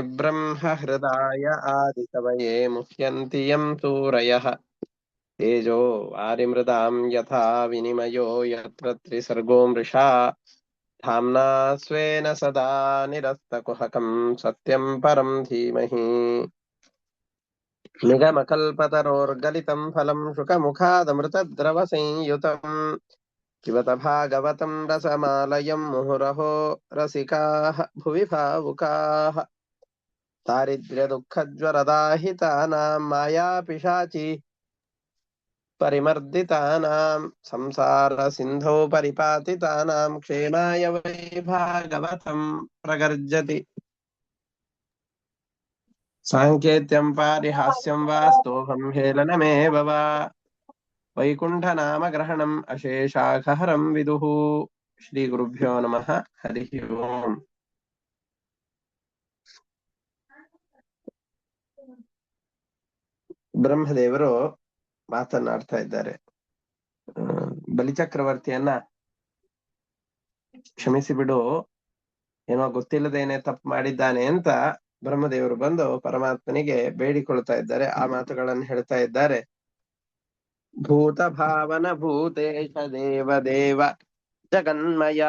ब्रह्महृदाय आदिकवये मुह्यन्ति यं सूरयः। तेजो वारिमृदां यथा विनिमयो यत्र त्रिसर्गो मृषा। धाम्ना स्वेन सदा निरस्तकुहकं सत्यं परं धीमहि। निगमकल्पतरोर्गलितं फलं शुकमुखादमृतद्रवसंयुतम्। पिबत भागवतं रसमालयं मुहुरहो रसिकाः, भुवि भावुकाः। दारिद्र्यदुःखज्वरदाहितानां मायापिशाचि परिमर्दितानां संसारसिन्धौ परिपातितानां क्षेमाय वै भागवतं प्रगर्जति। साङ्केत्यं पारिहास्यं वा स्तोभं हेलनमेव वा। वैकुण्ठनामग्रहणम् अशेषाखहरं विदुः। श्रीगुरुभ्यो नमः। हरिः ओम्। ಬ್ರಹ್ಮದೇವರು ಮಾತನಾಡ್ತಾ ಇದ್ದಾರೆ. ಬಲಿಚಕ್ರವರ್ತಿಯನ್ನ ಕ್ಷಮಿಸಿ ಬಿಡು. ಏನೋ ಗೊತ್ತಿಲ್ಲದೇನೆ ತಪ್ಪು ಮಾಡಿದ್ದಾನೆ ಅಂತ ಬ್ರಹ್ಮದೇವರು ಬಂದು ಪರಮಾತ್ಮನಿಗೆ ಬೇಡಿಕೊಳ್ತಾ ಇದ್ದಾರೆ. ಆ ಮಾತುಗಳನ್ನು ಹೇಳ್ತಾ ಇದ್ದಾರೆ. ಭೂತ ಭಾವನ ಭೂತೇಶ ದೇವ ದೇವ ಜಗನ್ಮಯ.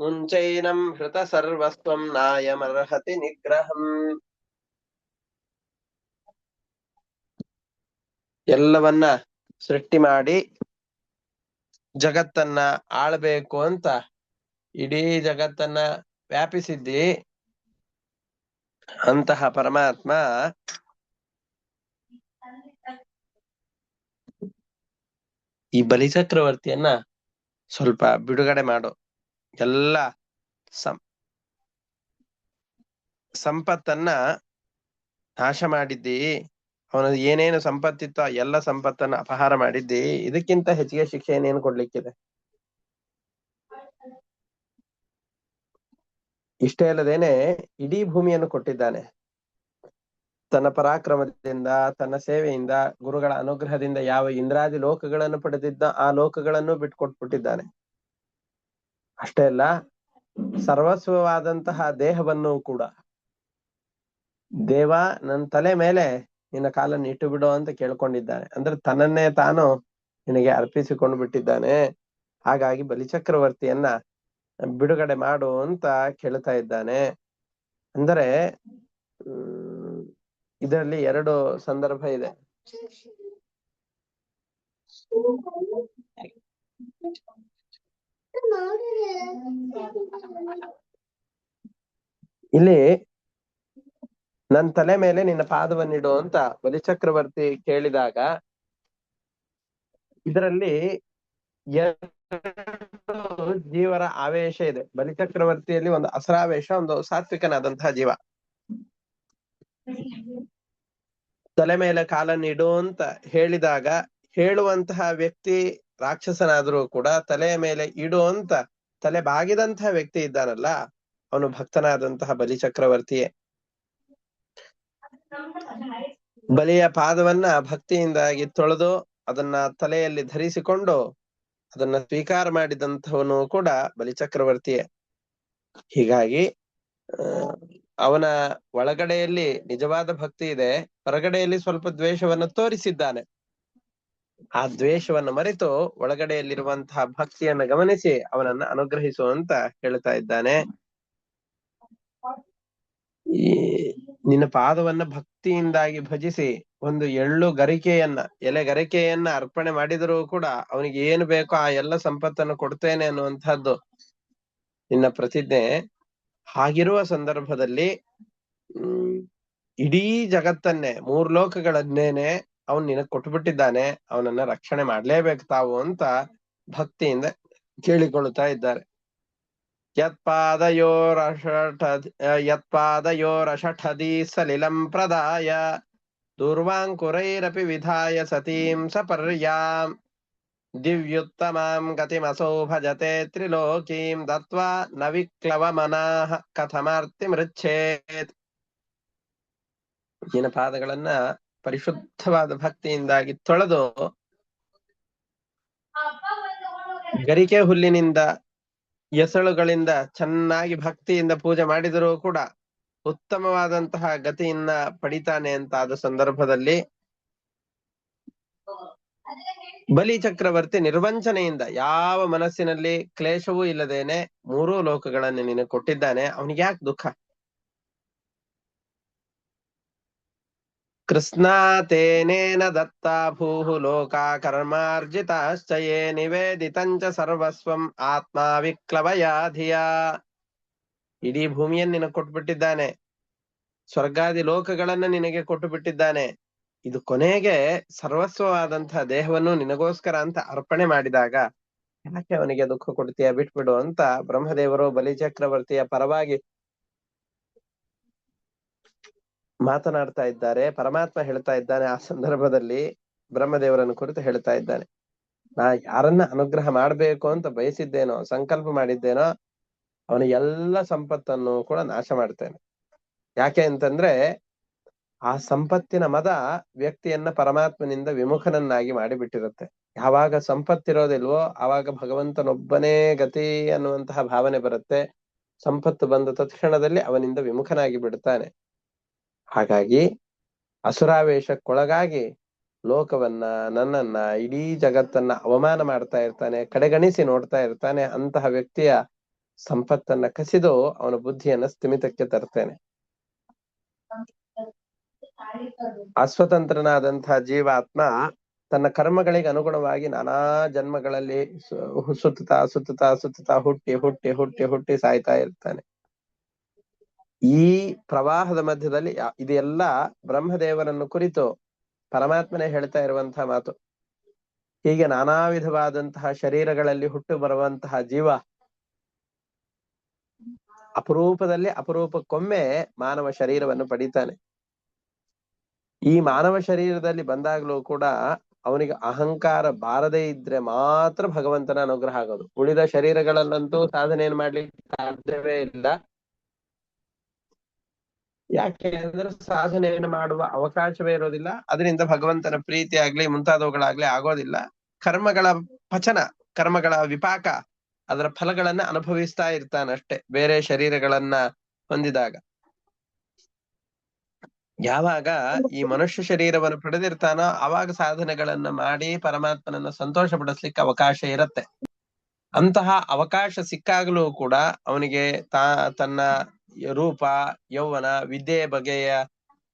ಮುಂಚೈನಂ ಹೃತ ಸರ್ವಸ್ವಂ ನಾಯಮರ್ಹತಿ ನಿಗ್ರಹಂ. ಎಲ್ಲವನ್ನ ಸೃಷ್ಟಿ ಮಾಡಿ ಜಗತ್ತನ್ನ ಆಳ್ಬೇಕು ಅಂತ ಇಡೀ ಜಗತ್ತನ್ನ ವ್ಯಾಪಿಸಿದ್ದಿ ಅಂತಹ ಪರಮಾತ್ಮ ಈ ಬಲಿಚಕ್ರವರ್ತಿಯನ್ನ ಸ್ವಲ್ಪ ಬಿಡುಗಡೆ ಮಾಡು. ಎಲ್ಲ ಸಂಪತ್ತನ್ನ ನಾಶ ಮಾಡಿದ್ದಿ. ಅವನ ಏನೇನು ಸಂಪತ್ತಿತ್ತೋ ಎಲ್ಲ ಸಂಪತ್ತನ್ನ ಅಪಹಾರ ಮಾಡಿದ್ದಿ, ಇದಕ್ಕಿಂತ ಹೆಚ್ಚಿಗೆ ಶಿಕ್ಷೆ ಏನೇನು ಕೊಡ್ಲಿಕ್ಕಿದೆ? ಇಷ್ಟೇ ಅಲ್ಲದೇನೆ ಇಡೀ ಭೂಮಿಯನ್ನು ಕೊಟ್ಟಿದ್ದಾನೆ. ತನ್ನ ಪರಾಕ್ರಮದಿಂದ, ತನ್ನ ಸೇವೆಯಿಂದ, ಗುರುಗಳ ಅನುಗ್ರಹದಿಂದ ಯಾವ ಇಂದ್ರಾದಿ ಲೋಕಗಳನ್ನು ಪಡೆದಿದ್ದ ಆ ಲೋಕಗಳನ್ನು ಬಿಟ್ಕೊಟ್ಬಿಟ್ಟಿದ್ದಾನೆ. ಅಷ್ಟೇ ಅಲ್ಲ, ಸರ್ವಸ್ವವಾದಂತಹ ದೇಹವನ್ನು ಕೂಡ ದೇವ ನನ್ನ ತಲೆ ಮೇಲೆ ನಿನ್ನ ಕಾಲನ್ನು ಇಟ್ಟು ಬಿಡು ಅಂತ ಕೇಳ್ಕೊಂಡಿದ್ದಾನೆ. ಅಂದ್ರೆ ತನ್ನನ್ನೇ ತಾನು ನಿನಗೆ ಅರ್ಪಿಸಿಕೊಂಡು ಬಿಟ್ಟಿದ್ದಾನೆ. ಹಾಗಾಗಿ ಬಲಿಚಕ್ರವರ್ತಿಯನ್ನ ಬಿಡುಗಡೆ ಮಾಡು ಅಂತ ಕೇಳ್ತಾ ಇದ್ದಾನೆ. ಅಂದರೆ ಇದರಲ್ಲಿ ಎರಡು ಸಂದರ್ಭ ಇದೆ. ಇಲ್ಲಿ ನನ್ ತಲೆ ಮೇಲೆ ನಿನ್ನ ಪಾದವನ್ನಿಡು ಅಂತ ಬಲಿಚಕ್ರವರ್ತಿ ಕೇಳಿದಾಗ ಇದರಲ್ಲಿ ಜೀವರ ಆವೇಶ ಇದೆ. ಬಲಿಚಕ್ರವರ್ತಿಯಲ್ಲಿ ಒಂದು ಅಸರಾವೇಶ, ಒಂದು ಸಾತ್ವಿಕನಾದಂತಹ ಜೀವ. ತಲೆ ಮೇಲೆ ಕಾಲನ್ನಿಡು ಅಂತ ಹೇಳಿದಾಗ ಹೇಳುವಂತಹ ವ್ಯಕ್ತಿ ರಾಕ್ಷಸನಾದ್ರೂ ಕೂಡ ತಲೆಯ ಮೇಲೆ ಇಡು ಅಂತ ತಲೆ ಬಾಗಿದಂತಹ ವ್ಯಕ್ತಿ ಇದ್ದಾನಲ್ಲ, ಅವನು ಭಕ್ತನಾದಂತಹ ಬಲಿಚಕ್ರವರ್ತಿಯೇ. ಬಲಿಯ ಪಾದವನ್ನ ಭಕ್ತಿಯಿಂದಾಗಿ ತೊಳೆದು ಅದನ್ನ ತಲೆಯಲ್ಲಿ ಧರಿಸಿಕೊಂಡು ಅದನ್ನ ಸ್ವೀಕಾರ ಮಾಡಿದಂಥವನು ಕೂಡ ಬಲಿಚಕ್ರವರ್ತಿಯೇ. ಹೀಗಾಗಿ ಅವನ ಒಳಗಡೆಯಲ್ಲಿ ನಿಜವಾದ ಭಕ್ತಿ ಇದೆ, ಹೊರಗಡೆಯಲ್ಲಿ ಸ್ವಲ್ಪ ದ್ವೇಷವನ್ನು ತೋರಿಸಿದ್ದಾನೆ. ಆ ದ್ವೇಷವನ್ನು ಮರೆತು ಒಳಗಡೆಯಲ್ಲಿರುವಂತಹ ಭಕ್ತಿಯನ್ನು ಗಮನಿಸಿ ಅವನನ್ನ ಅನುಗ್ರಹಿಸುವಂತ ಹೇಳ್ತಾ ಇದ್ದಾನೆ. ಈ ನಿನ್ನ ಪಾದವನ್ನ ಭಕ್ತಿಯಿಂದಾಗಿ ಭಜಿಸಿ ಒಂದು ಎಳ್ಳು ಗರಿಕೆಯನ್ನ, ಎಲೆ ಗರಿಕೆಯನ್ನ ಅರ್ಪಣೆ ಮಾಡಿದರೂ ಕೂಡ ಅವನಿಗೆ ಏನು ಬೇಕೋ ಆ ಎಲ್ಲ ಸಂಪತ್ತನ್ನು ಕೊಡ್ತೇನೆ ಅನ್ನುವಂಥದ್ದು ನಿನ್ನ ಪ್ರತಿಜ್ಞೆ. ಹಾಗಿರುವ ಸಂದರ್ಭದಲ್ಲಿ, ಹ್ಮ್, ಇಡೀ ಜಗತ್ತನ್ನೇ, ಮೂರ್ ಲೋಕಗಳನ್ನೇನೆ ಅವನ್ ನಿನಗ್ ಕೊಟ್ಬಿಟ್ಟಿದ್ದಾನೆ, ಅವನನ್ನ ರಕ್ಷಣೆ ಮಾಡ್ಲೇಬೇಕು ತಾವು ಅಂತ ಭಕ್ತಿಯಿಂದ ಕೇಳಿಕೊಳ್ಳುತ್ತಾ ಇದ್ದಾರೆ. ಯತ್ಪಾದಯೋರಷಠ ಯತ್ಪಾದಯೋರಷಠದಿ ಸಲಿಲಂ ಪ್ರದಾಯ ದೂರ್ವಾಂಕುರೈರಪಿ ವಿಧಾಯ ಸತೀಂ ಸಪರ್ಯಾಂ ದಿವ್ಯುತ್ತಮಾಂ ಗತಿಮಸೌ ಭಜತೆ ತ್ರಿಲೋಕೀಂ ದತ್ವಾ ನ ಕಥಮಾರ್ಥಿ ಮೃಚ್ಛೇತ್ ನಿನ್ನ ಪಾದಗಳನ್ನ ಪರಿಶುದ್ಧವಾದ ಭಕ್ತಿಯಿಂದಾಗಿ ತೊಳೆದು ಗರಿಕೆ ಹುಲ್ಲಿನಿಂದ ಎಸಳುಗಳಿಂದ ಚೆನ್ನಾಗಿ ಭಕ್ತಿಯಿಂದ ಪೂಜೆ ಮಾಡಿದರೂ ಕೂಡ ಉತ್ತಮವಾದಂತಹ ಗತಿಯನ್ನ ಪಡಿತಾನೆ ಅಂತ ಆದ ಸಂದರ್ಭದಲ್ಲಿ ಬಲಿ ಚಕ್ರವರ್ತಿ ನಿರ್ವಂಚನೆಯಿಂದ ಯಾವ ಮನಸ್ಸಿನಲ್ಲಿ ಕ್ಲೇಶವೂ ಇಲ್ಲದೇನೆ ಮೂರೂ ಲೋಕಗಳನ್ನು ನಿನಗೆ ಕೊಟ್ಟಿದ್ದಾನೆ. ಅವನಿಗೆ ಯಾಕೆ ದುಃಖ? ಕೃಷ್ಣಾತೇನೇನ ದತ್ತಾ ಭೂಃ ಲೋಕಾ ಕರ್ಮಾರ್ಜಿತಾಶ್ಚಯೇ ನಿವೇದಿತಂಚ ಸರ್ವಸ್ವಂ ಆತ್ಮ ವಿಕ್ಲವಯ ಧಿಯ ಇಡೀ ಭೂಮಿಯನ್ನು ನಿನಗೆ ಕೊಟ್ಬಿಟ್ಟಿದ್ದಾನೆ. ಸ್ವರ್ಗಾದಿ ಲೋಕಗಳನ್ನ ನಿನಗೆ ಕೊಟ್ಟು ಬಿಟ್ಟಿದ್ದಾನೆ ಇದು ಕೊನೆಗೆ ಸರ್ವಸ್ವವಾದಂತಹ ದೇಹವನ್ನು ನಿನಗೋಸ್ಕರ ಅಂತ ಅರ್ಪಣೆ ಮಾಡಿದಾಗ ಯಾಕೆ ಅವನಿಗೆ ದುಃಖ ಕೊಡ್ತೀಯ? ಬಿಟ್ಬಿಡು ಅಂತ ಬ್ರಹ್ಮದೇವರು, ಬಲಿಚಕ್ರವರ್ತಿಯ ಪರವಾಗಿ ಮಾತನಾಡ್ತಾ ಇದ್ದಾರೆ, ಪರಮಾತ್ಮ ಹೇಳ್ತಾ ಇದ್ದಾನೆ ಆ ಸಂದರ್ಭದಲ್ಲಿ ಬ್ರಹ್ಮದೇವರನ್ನು ಕುರಿತು ಹೇಳ್ತಾ ಇದ್ದಾನೆ. ನಾ ಯಾರನ್ನ ಅನುಗ್ರಹ ಮಾಡ್ಬೇಕು ಅಂತ ಬಯಸಿದ್ದೇನೋ, ಸಂಕಲ್ಪ ಮಾಡಿದ್ದೇನೋ, ಅವನ ಎಲ್ಲ ಸಂಪತ್ತನ್ನು ಕೂಡ ನಾಶ ಮಾಡ್ತೇನೆ. ಯಾಕೆ ಅಂತಂದ್ರೆ, ಆ ಸಂಪತ್ತಿನ ಮದ ವ್ಯಕ್ತಿಯನ್ನ ಪರಮಾತ್ಮನಿಂದ ವಿಮುಖನನ್ನಾಗಿ ಮಾಡಿಬಿಟ್ಟಿರುತ್ತೆ. ಯಾವಾಗ ಸಂಪತ್ತಿರೋದಿಲ್ವೋ, ಆವಾಗ ಭಗವಂತನೊಬ್ಬನೇ ಗತಿ ಅನ್ನುವಂತಹ ಭಾವನೆ ಬರುತ್ತೆ. ಸಂಪತ್ತು ಬಂದ ತತ್ಕ್ಷಣದಲ್ಲಿ ಅವನಿಂದ ವಿಮುಖನಾಗಿ ಬಿಡುತ್ತಾನೆ ಹಾಗಾಗಿ ಅಸುರಾವೇಶಕ್ಕೊಳಗಾಗಿ ಲೋಕವನ್ನ, ನನ್ನನ್ನ, ಇಡೀ ಜಗತ್ತನ್ನ ಅವಮಾನ ಮಾಡ್ತಾ ಇರ್ತಾನೆ, ಕಡೆಗಣಿಸಿ ನೋಡ್ತಾ ಇರ್ತಾನೆ ಅಂತಹ ವ್ಯಕ್ತಿಯ ಸಂಪತ್ತನ್ನ ಕಸಿದು ಅವನ ಬುದ್ಧಿಯನ್ನ ಸ್ಥಿಮಿತಕ್ಕೆ ತರ್ತೇನೆ. ಅಸ್ವತಂತ್ರನಾದಂತಹ ಜೀವಾತ್ಮ ತನ್ನ ಕರ್ಮಗಳಿಗೆ ಅನುಗುಣವಾಗಿ ನಾನಾ ಜನ್ಮಗಳಲ್ಲಿ ಸುತ್ತುತ್ತಾ ಸುತ್ತುತ್ತಾ ಸುತ್ತುತ್ತಾ ಹುಟ್ಟಿ ಹುಟ್ಟಿ ಹುಟ್ಟಿ ಹುಟ್ಟಿ ಸಾಯ್ತಾ ಇರ್ತಾನೆ. ಈ ಪ್ರವಾಹದ ಮಧ್ಯದಲ್ಲಿ ಇದೆಲ್ಲ ಬ್ರಹ್ಮದೇವರನ್ನು ಕುರಿತು ಪರಮಾತ್ಮನೇ ಹೇಳ್ತಾ ಇರುವಂತಹ ಮಾತು. ಹೀಗೆ ನಾನಾ ವಿಧವಾದಂತಹ ಶರೀರಗಳಲ್ಲಿ ಹುಟ್ಟು ಬರುವಂತಹ ಜೀವ, ಅಪರೂಪದಲ್ಲಿ ಅಪರೂಪಕ್ಕೊಮ್ಮೆ ಮಾನವ ಶರೀರವನ್ನು ಪಡಿತಾನೆ. ಈ ಮಾನವ ಶರೀರದಲ್ಲಿ ಬಂದಾಗಲೂ ಕೂಡ ಅವನಿಗೆ ಅಹಂಕಾರ ಬಾರದೇ ಇದ್ರೆ ಮಾತ್ರ ಭಗವಂತನ ಅನುಗ್ರಹ ಆಗೋದು. ಉಳಿದ ಶರೀರಗಳಲ್ಲಂತೂ ಸಾಧನೆಯನ್ನು ಮಾಡ್ಲಿಕ್ಕೆ ಸಾಧ್ಯವೇ ಇಲ್ಲ. ಯಾಕೆ ಅಂದ್ರೆ ಸಾಧನೆಯನ್ನು ಮಾಡುವ ಅವಕಾಶವೇ ಇರೋದಿಲ್ಲ. ಅದರಿಂದ ಭಗವಂತನ ಪ್ರೀತಿ ಆಗ್ಲಿ, ಮುಂತಾದವುಗಳಾಗ್ಲಿ ಆಗೋದಿಲ್ಲ. ಕರ್ಮಗಳ ಪಚನ, ಕರ್ಮಗಳ ವಿಪಾಕ, ಅದರ ಫಲಗಳನ್ನ ಅನುಭವಿಸ್ತಾ ಇರ್ತಾನಷ್ಟೇ, ಬೇರೆ ಶರೀರಗಳನ್ನ ಹೊಂದಿದಾಗ. ಯಾವಾಗ ಈ ಮನುಷ್ಯ ಶರೀರವನ್ನು ಪಡೆದಿರ್ತಾನೋ ಆವಾಗ ಸಾಧನೆಗಳನ್ನ ಮಾಡಿ ಪರಮಾತ್ಮನನ್ನ ಸಂತೋಷ ಪಡಿಸ್ಲಿಕ್ಕೆ ಅವಕಾಶ ಇರತ್ತೆ. ಅಂತಹ ಅವಕಾಶ ಸಿಕ್ಕಾಗಲೂ ಕೂಡ ಅವನಿಗೆ ತಾ, ತನ್ನ ರೂಪ ಯೌವನ ವಿದ್ಯೆಯ ಬಗೆಯ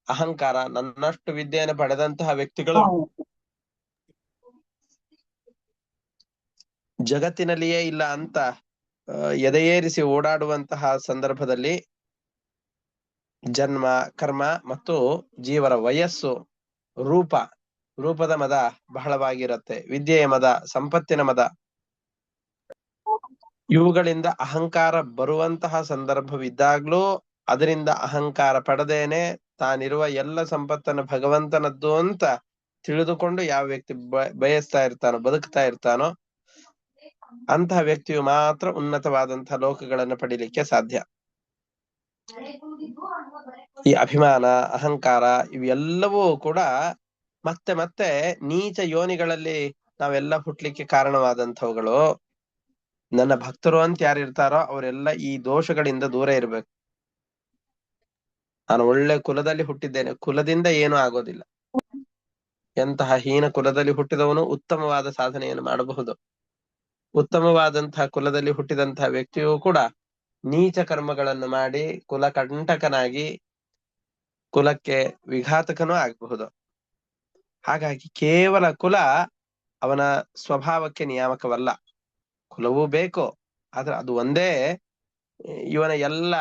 ಅಹಂಕಾರ ನನ್ನಷ್ಟು ವಿದ್ಯೆಯನ್ನು ಪಡೆದಂತಹ ವ್ಯಕ್ತಿಗಳು ಜಗತ್ತಿನಲ್ಲಿಯೇ ಇಲ್ಲ ಅಂತ ಎದೆಯೇರಿಸಿ ಓಡಾಡುವಂತಹ ಸಂದರ್ಭದಲ್ಲಿ ಜನ್ಮ ಕರ್ಮ ಮತ್ತು ಜೀವರ ವಯಸ್ಸು ರೂಪ ರೂಪದ ಮದ ಬಹಳವಾಗಿರುತ್ತೆ. ವಿದ್ಯೆಯ ಮದ ಸಂಪತ್ತಿನ ಮದ ಇವುಗಳಿಂದ ಅಹಂಕಾರ ಬರುವಂತಹ ಸಂದರ್ಭವಿದ್ದಾಗ್ಲೂ ಅದರಿಂದ ಅಹಂಕಾರ ಪಡೆದೇನೆ ತಾನಿರುವ ಎಲ್ಲ ಸಂಪತ್ತನ್ನು ಭಗವಂತನದ್ದು ಅಂತ ತಿಳಿದುಕೊಂಡು ಯಾವ ವ್ಯಕ್ತಿ ಬಯಸ್ತಾ ಇರ್ತಾನೋ, ಬದುಕ್ತಾ ಇರ್ತಾನೋ ಅಂತಹ ವ್ಯಕ್ತಿಯು ಮಾತ್ರ ಉನ್ನತವಾದಂತಹ ಲೋಕಗಳನ್ನು ಪಡಿಲಿಕ್ಕೆ ಸಾಧ್ಯ. ಈ ಅಭಿಮಾನ, ಅಹಂಕಾರ ಇವೆಲ್ಲವೂ ಕೂಡ ಮತ್ತೆ ಮತ್ತೆ ನೀಚ ಯೋನಿಗಳಲ್ಲಿ ನಾವೆಲ್ಲ ಹುಟ್ಲಿಕ್ಕೆ ಕಾರಣವಾದಂಥವುಗಳು. ನನ್ನ ಭಕ್ತರು ಅಂತ ಯಾರು ಇರ್ತಾರೋ ಅವರೆಲ್ಲ ಈ ದೋಷಗಳಿಂದ ದೂರ ಇರ್ಬೇಕು. ನಾನು ಒಳ್ಳೆ ಕುಲದಲ್ಲಿ ಹುಟ್ಟಿದ್ದೇನೆ. ಕುಲದಿಂದ ಏನೂ ಆಗೋದಿಲ್ಲ. ಎಂತಹ ಹೀನ ಕುಲದಲ್ಲಿ ಹುಟ್ಟಿದವನು ಉತ್ತಮವಾದ ಸಾಧನೆಯನ್ನು ಮಾಡಬಹುದು. ಉತ್ತಮವಾದಂತಹ ಕುಲದಲ್ಲಿ ಹುಟ್ಟಿದಂತಹ ವ್ಯಕ್ತಿಯು ಕೂಡ ನೀಚ ಕರ್ಮಗಳನ್ನು ಮಾಡಿ ಕುಲ ಕಂಟಕನಾಗಿ ಕುಲಕ್ಕೆ ವಿಘಾತಕನೂ ಆಗಬಹುದು. ಹಾಗಾಗಿ ಕೇವಲ ಕುಲ ಅವನ ಸ್ವಭಾವಕ್ಕೆ ನಿಯಾಮಕವಲ್ಲ. ಕುಲವೂ ಬೇಕು. ಆದ್ರೆ ಅದು ಒಂದೇ, ಇವನ ಎಲ್ಲ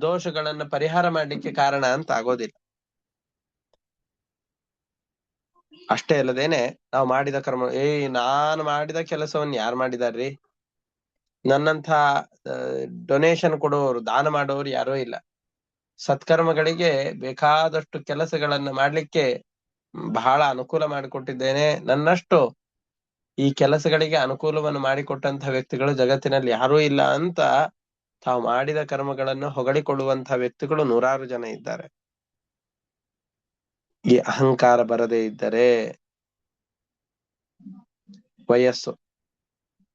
ದೋಷಗಳನ್ನ ಪರಿಹಾರ ಮಾಡ್ಲಿಕ್ಕೆ ಕಾರಣ ಅಂತ ಆಗೋದಿಲ್ಲ. ಅಷ್ಟೇ ಅಲ್ಲದೇನೆ, ನಾವು ಮಾಡಿದ ಕರ್ಮ ಏ ನಾನು ಮಾಡಿದ ಕೆಲಸವನ್ನ ಯಾರು ಮಾಡಿದಾರ್ರಿ? ನನ್ನಂತ ಡೊನೇಷನ್ ಕೊಡೋರು, ದಾನ ಮಾಡೋರು ಯಾರೂ ಇಲ್ಲ. ಸತ್ಕರ್ಮಗಳಿಗೆ ಬೇಕಾದಷ್ಟು ಕೆಲಸಗಳನ್ನ ಮಾಡ್ಲಿಕ್ಕೆ ಬಹಳ ಅನುಕೂಲ ಮಾಡಿಕೊಟ್ಟಿದ್ದೇನೆ ನನ್ನಷ್ಟು. ಈ ಕೆಲಸಗಳಿಗೆ ಅನುಕೂಲವನ್ನು ಮಾಡಿಕೊಟ್ಟಂತಹ ವ್ಯಕ್ತಿಗಳು ಜಗತ್ತಿನಲ್ಲಿ ಯಾರೂ ಇಲ್ಲ ಅಂತ ತಾವು ಮಾಡಿದ ಕರ್ಮಗಳನ್ನು ಹೊಗಳಿಕೊಳ್ಳುವಂತಹ ವ್ಯಕ್ತಿಗಳು ನೂರಾರು ಜನ ಇದ್ದಾರೆ. ಈ ಅಹಂಕಾರ ಬರದೇ ಇದ್ದರೆ ವಯಸ್ಸು,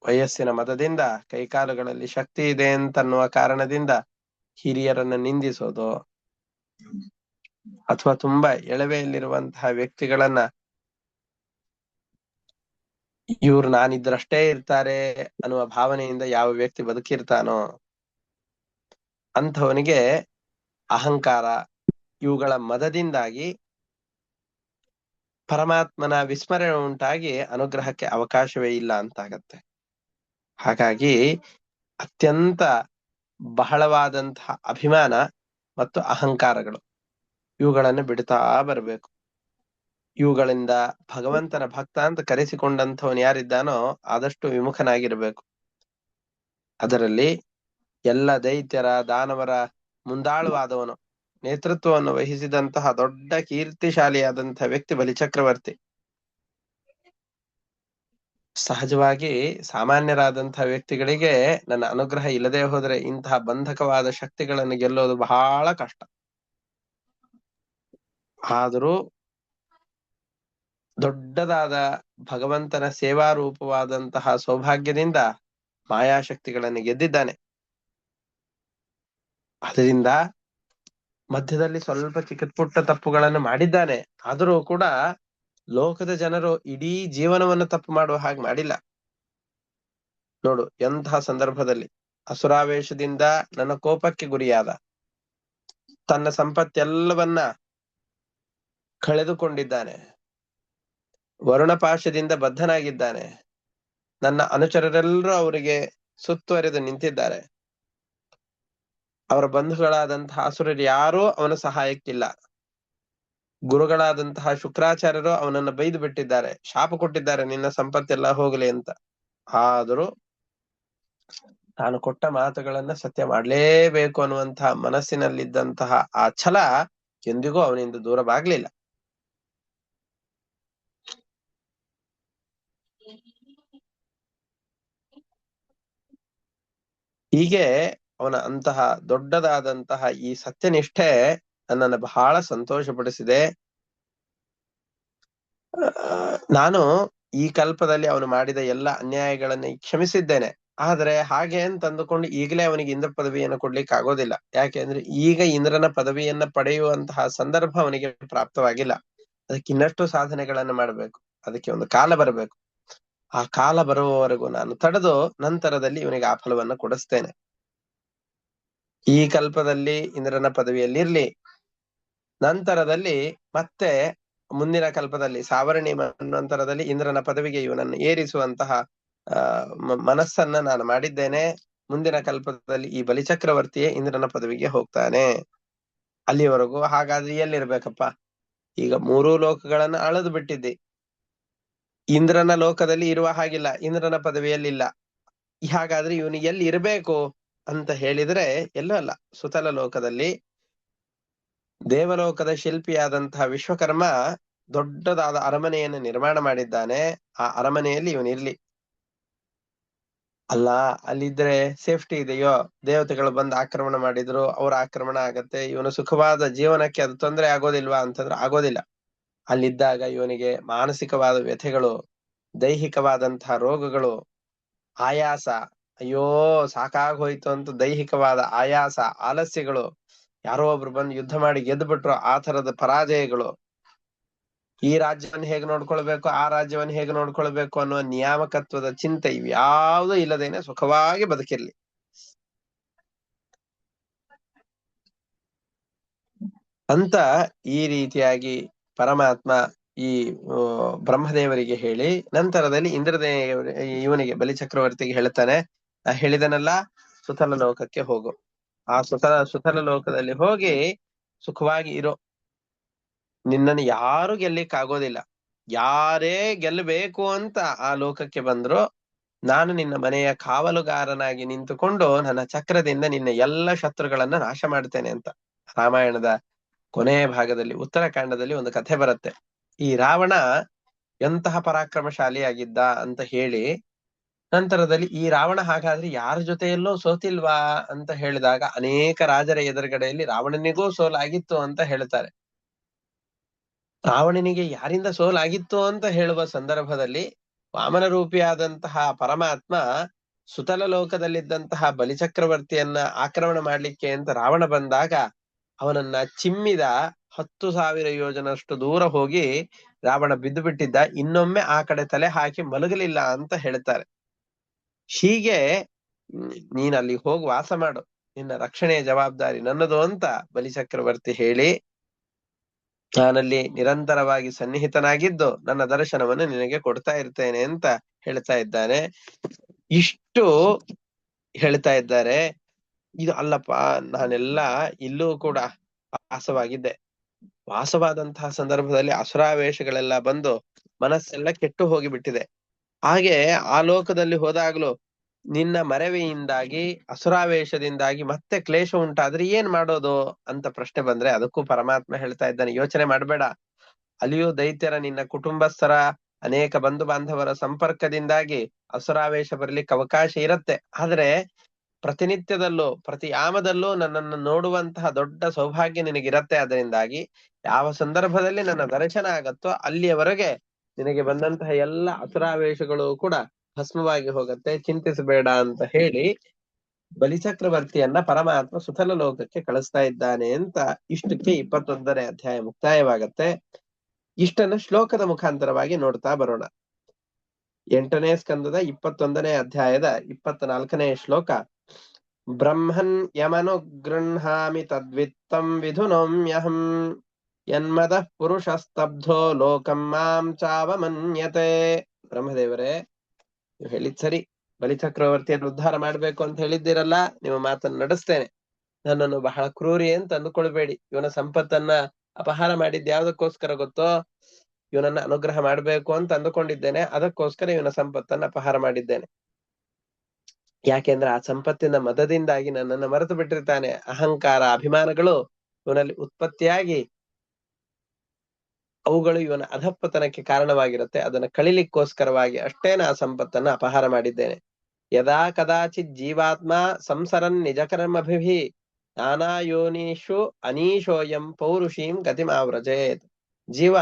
ವಯಸ್ಸಿನ ಮತದಿಂದ ಕೈಕಾಲುಗಳಲ್ಲಿ ಶಕ್ತಿ ಇದೆ ಅಂತನ್ನುವ ಕಾರಣದಿಂದ ಹಿರಿಯರನ್ನ ನಿಂದಿಸೋದು ಅಥವಾ ತುಂಬಾ ಎಳವೆಯಲ್ಲಿರುವಂತಹ ವ್ಯಕ್ತಿಗಳನ್ನ ಇವ್ರು ನಾನಿದ್ರಷ್ಟೇ ಇರ್ತಾರೆ ಅನ್ನುವ ಭಾವನೆಯಿಂದ ಯಾವ ವ್ಯಕ್ತಿ ಬದುಕಿರ್ತಾನೋ ಅಂಥವನಿಗೆ ಅಹಂಕಾರ ಇವುಗಳ ಮದದಿಂದಾಗಿ ಪರಮಾತ್ಮನ ವಿಸ್ಮರಣೆ ಉಂಟಾಗಿ ಅನುಗ್ರಹಕ್ಕೆ ಅವಕಾಶವೇ ಇಲ್ಲ ಅಂತಾಗತ್ತೆ. ಹಾಗಾಗಿ ಅತ್ಯಂತ ಬಹಳವಾದಂತಹ ಅಭಿಮಾನ ಮತ್ತು ಅಹಂಕಾರಗಳು ಇವುಗಳನ್ನು ಬಿಡ್ತಾ ಬರಬೇಕು. ಇವುಗಳಿಂದ ಭಗವಂತನ ಭಕ್ತ ಅಂತ ಕರೆಸಿಕೊಂಡಂಥವನು ಯಾರಿದ್ದಾನೋ ಆದಷ್ಟು ವಿಮುಖನಾಗಿರ್ಬೇಕು. ಅದರಲ್ಲಿ ಎಲ್ಲ ದೈತ್ಯರ ದಾನವರ ಮುಂದಾಳುವಾದವನು ನೇತೃತ್ವವನ್ನು ವಹಿಸಿದಂತಹ ದೊಡ್ಡ ಕೀರ್ತಿಶಾಲಿಯಾದಂತಹ ವ್ಯಕ್ತಿ ಬಲಿಚಕ್ರವರ್ತಿ. ಸಹಜವಾಗಿ ಸಾಮಾನ್ಯರಾದಂತಹ ವ್ಯಕ್ತಿಗಳಿಗೆ ನನ್ನ ಅನುಗ್ರಹ ಇಲ್ಲದೆ ಹೋದ್ರೆ ಇಂತಹ ಬಂಧಕವಾದ ಶಕ್ತಿಗಳನ್ನು ಗೆಲ್ಲೋದು ಬಹಳ ಕಷ್ಟ. ಆದರೂ ದೊಡ್ಡದಾದ ಭಗವಂತನ ಸೇವಾರೂಪವಾದಂತಹ ಸೌಭಾಗ್ಯದಿಂದ ಮಾಯಾಶಕ್ತಿಗಳನ್ನು ಗೆದ್ದಿದ್ದಾನೆ. ಅದರಿಂದ ಮಧ್ಯದಲ್ಲಿ ಸ್ವಲ್ಪ ಚಿಕ್ಕ ಪುಟ್ಟ ತಪ್ಪುಗಳನ್ನು ಮಾಡಿದ್ದಾನೆ. ಆದರೂ ಕೂಡ ಲೋಕದ ಜನರು ಇಡೀ ಜೀವನವನ್ನು ತಪ್ಪು ಮಾಡುವ ಹಾಗೆ ಮಾಡಿಲ್ಲ. ನೋಡು, ಎಂತಹ ಸಂದರ್ಭದಲ್ಲಿ ಅಸುರಾವೇಶದಿಂದ ನನ್ನ ಕೋಪಕ್ಕೆ ಗುರಿಯಾದ ತನ್ನ ಸಂಪತ್ತೆಲ್ಲವನ್ನ ಕಳೆದುಕೊಂಡಿದ್ದಾನೆ. ವರುಣಪಾಶದಿಂದ ಬದ್ಧನಾಗಿದ್ದಾನೆ. ನನ್ನ ಅನುಚರರೆಲ್ಲರೂ ಅವರಿಗೆ ಸುತ್ತುವರೆದು ನಿಂತಿದ್ದಾರೆ. ಅವರ ಬಂಧುಗಳಾದಂತಹ ಅಸುರರು ಯಾರೂ ಅವನ ಸಹಾಯಕ್ಕಿಲ್ಲ. ಗುರುಗಳಾದಂತಹ ಶುಕ್ರಾಚಾರ್ಯರು ಅವನನ್ನ ಬೈದು ಬಿಟ್ಟಿದ್ದಾರೆ. ಶಾಪ ಕೊಟ್ಟಿದ್ದಾರೆ, ನಿನ್ನ ಸಂಪತ್ತೆಲ್ಲ ಹೋಗಲಿ ಅಂತ. ಆದರೂ ತಾನು ಕೊಟ್ಟ ಮಾತುಗಳನ್ನ ಸತ್ಯ ಮಾಡಲೇಬೇಕು ಅನ್ನುವಂತಹ ಮನಸ್ಸಿನಲ್ಲಿದ್ದಂತಹ ಆ ಛಲ ಎಂದಿಗೂ ಅವನಿಂದ ದೂರವಾಗ್ಲಿಲ್ಲ. ಹೀಗೆ ಅವನ ಅಂತಹ ದೊಡ್ಡದಾದಂತಹ ಈ ಸತ್ಯನಿಷ್ಠೆ ನನ್ನನ್ನು ಬಹಳ ಸಂತೋಷಪಡಿಸಿದೆ. ನಾನು ಈ ಕಲ್ಪದಲ್ಲಿ ಅವನು ಮಾಡಿದ ಎಲ್ಲ ಅನ್ಯಾಯಗಳನ್ನ ಕ್ಷಮಿಸಿದ್ದೇನೆ. ಆದ್ರೆ ಹಾಗೆ ತಂದುಕೊಂಡು ಈಗಲೇ ಅವನಿಗೆ ಇಂದ್ರ ಪದವಿಯನ್ನು ಕೊಡ್ಲಿಕ್ಕೆ ಆಗೋದಿಲ್ಲ. ಯಾಕೆಂದ್ರೆ ಈಗ ಇಂದ್ರನ ಪದವಿಯನ್ನ ಪಡೆಯುವಂತಹ ಸಂದರ್ಭ ಅವನಿಗೆ ಪ್ರಾಪ್ತವಾಗಿಲ್ಲ. ಅದಕ್ಕೆ ಇನ್ನಷ್ಟು ಸಾಧನೆಗಳನ್ನ ಮಾಡಬೇಕು. ಅದಕ್ಕೆ ಒಂದು ಕಾಲ ಬರಬೇಕು. ಆ ಕಾಲ ಬರುವವರೆಗೂ ನಾನು ತಡೆದು ನಂತರದಲ್ಲಿ ಇವನಿಗೆ ಆ ಫಲವನ್ನು ಕೊಡಿಸ್ತೇನೆ. ಈ ಕಲ್ಪದಲ್ಲಿ ಇಂದ್ರನ ಪದವಿಯಲ್ಲಿ ಇರ್ಲಿ ನಂತರದಲ್ಲಿ ಮತ್ತೆ ಮುಂದಿನ ಕಲ್ಪದಲ್ಲಿ ಸಾವರಣಿ ನಂತರದಲ್ಲಿ ಇಂದ್ರನ ಪದವಿಗೆ ಇವನನ್ನು ಏರಿಸುವಂತಹ ಮನಸ್ಸನ್ನ ನಾನು ಮಾಡಿದ್ದೇನೆ. ಮುಂದಿನ ಕಲ್ಪದಲ್ಲಿ ಈ ಬಲಿಚಕ್ರವರ್ತಿಯೇ ಇಂದ್ರನ ಪದವಿಗೆ ಹೋಗ್ತಾನೆ. ಅಲ್ಲಿವರೆಗೂ ಹಾಗಾದ್ರೆ ಎಲ್ಲಿರ್ಬೇಕಪ್ಪ? ಈಗ ಮೂರೂ ಲೋಕಗಳನ್ನ ಅಳದು ಬಿಟ್ಟಿದ್ದಿ. ಇಂದ್ರನ ಲೋಕದಲ್ಲಿ ಇರುವ ಹಾಗಿಲ್ಲ, ಇಂದ್ರನ ಪದವಿಯಲ್ಲಿಲ್ಲ. ಹಾಗಾದ್ರೆ ಇವನು ಎಲ್ಲಿ ಇರಬೇಕು ಅಂತ ಹೇಳಿದ್ರೆ ಎಲ್ಲೂ ಅಲ್ಲ. ಸುತಲ ಲೋಕದಲ್ಲಿ ದೇವಲೋಕದ ಶಿಲ್ಪಿಯಾದಂತಹ ವಿಶ್ವಕರ್ಮ ದೊಡ್ಡದಾದ ಅರಮನೆಯನ್ನು ನಿರ್ಮಾಣ ಮಾಡಿದ್ದಾನೆ. ಆ ಅರಮನೆಯಲ್ಲಿ ಇವನಿರ್ಲಿ ಅಲ್ಲ, ಅಲ್ಲಿದ್ರೆ ಸೇಫ್ಟಿ ಇದೆಯೋ? ದೇವತೆಗಳು ಬಂದು ಆಕ್ರಮಣ ಮಾಡಿದ್ರು, ಅವ್ರ ಆಕ್ರಮಣ ಆಗತ್ತೆ. ಇವನು ಸುಖವಾದ ಜೀವನಕ್ಕೆ ಅದು ತೊಂದರೆ ಆಗೋದಿಲ್ವಾ ಅಂತಂದ್ರೆ ಆಗೋದಿಲ್ಲ. ಅಲ್ಲಿದ್ದಾಗ ಇವನಿಗೆ ಮಾನಸಿಕವಾದ ವ್ಯಥೆಗಳು ದೈಹಿಕವಾದಂತಹ ರೋಗಗಳು, ಆಯಾಸ, ಅಯ್ಯೋ ಸಾಕಾಗೋಯ್ತು ಅಂತ ದೈಹಿಕವಾದ ಆಯಾಸ, ಆಲಸ್ಯಗಳು, ಯಾರೋ ಒಬ್ರು ಬಂದು ಯುದ್ಧ ಮಾಡಿ ಗೆದ್ದು ಬಿಟ್ರು ಆ ತರದ ಪರಾಜಯಗಳು. ಈ ರಾಜ್ಯವನ್ನು ಹೇಗೆ ನೋಡ್ಕೊಳ್ಬೇಕು, ಆ ರಾಜ್ಯವನ್ನು ಹೇಗೆ ನೋಡ್ಕೊಳ್ಬೇಕು ಅನ್ನುವ ನಿಯಾಮಕತ್ವದ ಚಿಂತೆ ಇವ್ಯಾವುದೂ ಇಲ್ಲದೇನೆ ಸುಖವಾಗಿ ಬದುಕಿರ್ಲಿ. ಅಂತ ಈ ರೀತಿಯಾಗಿ ಪರಮಾತ್ಮ ಈ ಬ್ರಹ್ಮದೇವರಿಗೆ ಹೇಳಿ, ನಂತರದಲ್ಲಿ ಇಂದ್ರದೇವ ಇವನಿಗೆ ಬಲಿಚಕ್ರವರ್ತಿಗೆ ಹೇಳ್ತಾನೆ ನಾ ಹೇಳಿದನಲ್ಲ, ಸುತಲ ಲೋಕಕ್ಕೆ ಹೋಗು. ಆ ಸುತಲ ಸುತಲ ಲೋಕದಲ್ಲಿ ಹೋಗಿ ಸುಖವಾಗಿ ಇರೋ. ನಿನ್ನನ್ನು ಯಾರು ಗೆಲ್ಲಿಕ್ಕಾಗೋದಿಲ್ಲ ಯಾರೇ ಗೆಲ್ಲಬೇಕು ಅಂತ ಆ ಲೋಕಕ್ಕೆ ಬಂದ್ರು, ನಾನು ನಿನ್ನ ಮನೆಯ ಕಾವಲುಗಾರನಾಗಿ ನಿಂತುಕೊಂಡು ನನ್ನ ಚಕ್ರದಿಂದ ನಿನ್ನ ಎಲ್ಲ ಶತ್ರುಗಳನ್ನ ನಾಶ ಮಾಡ್ತೇನೆ ಅಂತ. ರಾಮಾಯಣದ ಕೊನೆಯ ಭಾಗದಲ್ಲಿ ಉತ್ತರಕಾಂಡದಲ್ಲಿ ಒಂದು ಕಥೆ ಬರುತ್ತೆ. ಈ ರಾವಣ ಎಂತಹ ಪರಾಕ್ರಮಶಾಲಿಯಾಗಿದ್ದ ಅಂತ ಹೇಳಿ, ನಂತರದಲ್ಲಿ ಈ ರಾವಣ ಹಾಗಾದ್ರೆ ಯಾರ ಜೊತೆಯಲ್ಲೋ ಸೋತಿಲ್ವಾ ಅಂತ ಹೇಳಿದಾಗ ಅನೇಕ ರಾಜರ ಎದುರುಗಡೆಯಲ್ಲಿ ರಾವಣನಿಗೂ ಸೋಲಾಗಿತ್ತು ಅಂತ ಹೇಳ್ತಾರೆ. ರಾವಣನಿಗೆ ಯಾರಿಂದ ಸೋಲಾಗಿತ್ತು ಅಂತ ಹೇಳುವ ಸಂದರ್ಭದಲ್ಲಿ ವಾಮನ ರೂಪಿಯಾದಂತಹ ಪರಮಾತ್ಮ ಸುತಲ ಲೋಕದಲ್ಲಿದ್ದಂತಹ ಬಲಿಚಕ್ರವರ್ತಿಯನ್ನ ಆಕ್ರಮಣ ಮಾಡ್ಲಿಕ್ಕೆ ಅಂತ ರಾವಣ ಬಂದಾಗ ಅವನನ್ನ ಚಿಮ್ಮಿದ ಹತ್ತು ಸಾವಿರ ಯೋಜನಷ್ಟು ದೂರ ಹೋಗಿ ರಾವಣ ಬಿದ್ದು ಬಿಟ್ಟಿದ್ದ. ಇನ್ನೊಮ್ಮೆ ಆ ಕಡೆ ತಲೆ ಹಾಕಿ ಮಲಗಲಿಲ್ಲ ಅಂತ ಹೇಳ್ತಾರೆ. ಹೀಗೆ ನೀನ್ ಅಲ್ಲಿ ಹೋಗಿ ವಾಸ ಮಾಡು. ನಿನ್ನ ರಕ್ಷಣೆಯ ಜವಾಬ್ದಾರಿ ನನ್ನದು ಅಂತ ಬಲಿಚಕ್ರವರ್ತಿ ಹೇಳಿ, ನಾನಲ್ಲಿ ನಿರಂತರವಾಗಿ ಸನ್ನಿಹಿತನಾಗಿದ್ದು ನನ್ನ ದರ್ಶನವನ್ನು ನಿನಗೆ ಕೊಡ್ತಾ ಇರ್ತೇನೆ ಅಂತ ಹೇಳ್ತಾ ಇದ್ದಾನೆ. ಇಷ್ಟು ಹೇಳ್ತಾ ಇದ್ದಾರೆ. ಇದು ಅಲ್ಲಪ್ಪ, ನಾನೆಲ್ಲ ಇಲ್ಲೂ ಕೂಡ ವಾಸವಾಗಿದ್ದೆ. ವಾಸವಾದಂತಹ ಸಂದರ್ಭದಲ್ಲಿ ಅಸುರಾವೇಶಗಳೆಲ್ಲ ಬಂದು ಮನಸ್ಸೆಲ್ಲ ಕೆಟ್ಟು ಹೋಗಿಬಿಟ್ಟಿದೆ. ಹಾಗೆ ಆ ಲೋಕದಲ್ಲಿ ಹೋದಾಗ್ಲೂ ನಿನ್ನ ಮರವಿಯಿಂದಾಗಿ, ಅಸುರಾವೇಶದಿಂದಾಗಿ ಮತ್ತೆ ಕ್ಲೇಶ ಉಂಟಾದ್ರೆ ಏನ್ ಮಾಡೋದು ಅಂತ ಪ್ರಶ್ನೆ ಬಂದ್ರೆ ಅದಕ್ಕೂ ಪರಮಾತ್ಮ ಹೇಳ್ತಾ ಇದ್ದಾನೆ, ಯೋಚನೆ ಮಾಡಬೇಡ. ಅಲ್ಲಿಯೂ ದೈತ್ಯರ, ನಿನ್ನ ಕುಟುಂಬಸ್ಥರ, ಅನೇಕ ಬಂಧು ಬಾಂಧವರ ಸಂಪರ್ಕದಿಂದಾಗಿ ಅಸುರಾವೇಶ ಬರ್ಲಿಕ್ಕೆ ಅವಕಾಶ ಇರತ್ತೆ. ಆದ್ರೆ ಪ್ರತಿನಿತ್ಯದಲ್ಲೂ, ಪ್ರತಿ ಆಮದಲ್ಲೂ ನನ್ನನ್ನು ನೋಡುವಂತಹ ದೊಡ್ಡ ಸೌಭಾಗ್ಯ ನಿನಗಿರತ್ತೆ. ಅದರಿಂದಾಗಿ ಯಾವ ಸಂದರ್ಭದಲ್ಲಿ ನನ್ನ ದರ್ಶನ ಆಗತ್ತೋ ಅಲ್ಲಿಯವರೆಗೆ ನಿನಗೆ ಬಂದಂತಹ ಎಲ್ಲ ಅಸುರಾವೇಶಗಳು ಕೂಡ ಭಸ್ಮವಾಗಿ ಹೋಗತ್ತೆ. ಚಿಂತಿಸಬೇಡ ಅಂತ ಹೇಳಿ ಬಲಿಚಕ್ರವರ್ತಿಯನ್ನ ಪರಮಾತ್ಮ ಸುತಲ ಲೋಕಕ್ಕೆ ಕಳಿಸ್ತಾ ಇದ್ದಾನೆ ಅಂತ ಇಷ್ಟಕ್ಕೆ ಇಪ್ಪತ್ತೊಂದನೇ ಅಧ್ಯಾಯ ಮುಕ್ತಾಯವಾಗತ್ತೆ. ಇಷ್ಟನ್ನ ಶ್ಲೋಕದ ಮುಖಾಂತರವಾಗಿ ನೋಡ್ತಾ ಬರೋಣ. ಎಂಟನೇ ಸ್ಕಂದದ ಇಪ್ಪತ್ತೊಂದನೇ ಅಧ್ಯಾಯದ ಇಪ್ಪತ್ನಾಲ್ಕನೇ ಶ್ಲೋಕ. ಬ್ರಹ್ಮನ್ ಯಮನುಗೃಹಾಮಿ ತದ್ವಿತ್ತಂ ವಿಧುನೋಮ್ಯಹಂ ಯನ್ಮದ ಪುರುಷಸ್ತಬ್ಧೋ ಲೋಕಂ ಮಾಂ ಚಾವಮನ್ಯತೆ ಬ್ರಹ್ಮದೇವರೇ ನೀವು ಹೇಳಿದ್ ಸರಿ, ಬಲಿಚಕ್ರವರ್ತಿಯನ್ನು ಉದ್ಧಾರ ಮಾಡ್ಬೇಕು ಅಂತ ಹೇಳಿದ್ದೀರಲ್ಲ, ನಿಮ್ಮ ಮಾತನ್ನು ನಡೆಸ್ತೇನೆ. ನನ್ನನ್ನು ಬಹಳ ಕ್ರೂರಿ ಅಂತ ಅಂದುಕೊಳ್ಬೇಡಿ. ಇವನ ಸಂಪತ್ತನ್ನ ಅಪಹಾರ ಮಾಡಿದ್ ಯಾವ್ದಕ್ಕೋಸ್ಕರ ಗೊತ್ತೋ, ಇವನನ್ನ ಅನುಗ್ರಹ ಮಾಡ್ಬೇಕು ಅಂತ ಅಂದುಕೊಂಡಿದ್ದೇನೆ. ಅದಕ್ಕೋಸ್ಕರ ಇವನ ಸಂಪತ್ತನ್ನ ಅಪಹಾರ ಮಾಡಿದ್ದೇನೆ. ಯಾಕೆಂದ್ರೆ ಆ ಸಂಪತ್ತಿನ ಮದದಿಂದಾಗಿ ನನ್ನನ್ನು ಮರೆತು ಬಿಟ್ಟಿರ್ತಾನೆ. ಅಹಂಕಾರ, ಅಭಿಮಾನಗಳು ಇವನಲ್ಲಿ ಉತ್ಪತ್ತಿಯಾಗಿ ಅವುಗಳು ಇವನ ಅಧಪ್ಪತನಕ್ಕೆ ಕಾರಣವಾಗಿರುತ್ತೆ. ಅದನ್ನ ಕಳಿಲಿಕ್ಕೋಸ್ಕರವಾಗಿ ಅಷ್ಟೇನ ಆ ಸಂಪತ್ತನ್ನ ಅಪಹಾರ ಮಾಡಿದ್ದೇನೆ. ಯದಾ ಕದಾಚಿತ್ ಜೀವಾತ್ಮ ಸಂಸರನ್ ನಿಜಕರ್ಮಭಿಹಿ ನಾನಾ ಯೋನೀಶು ಅನೀಶೋಯಂ ಪೌರುಷೀಂ ಗತಿಮಾವ್ರಜೇತ್ ಜೀವ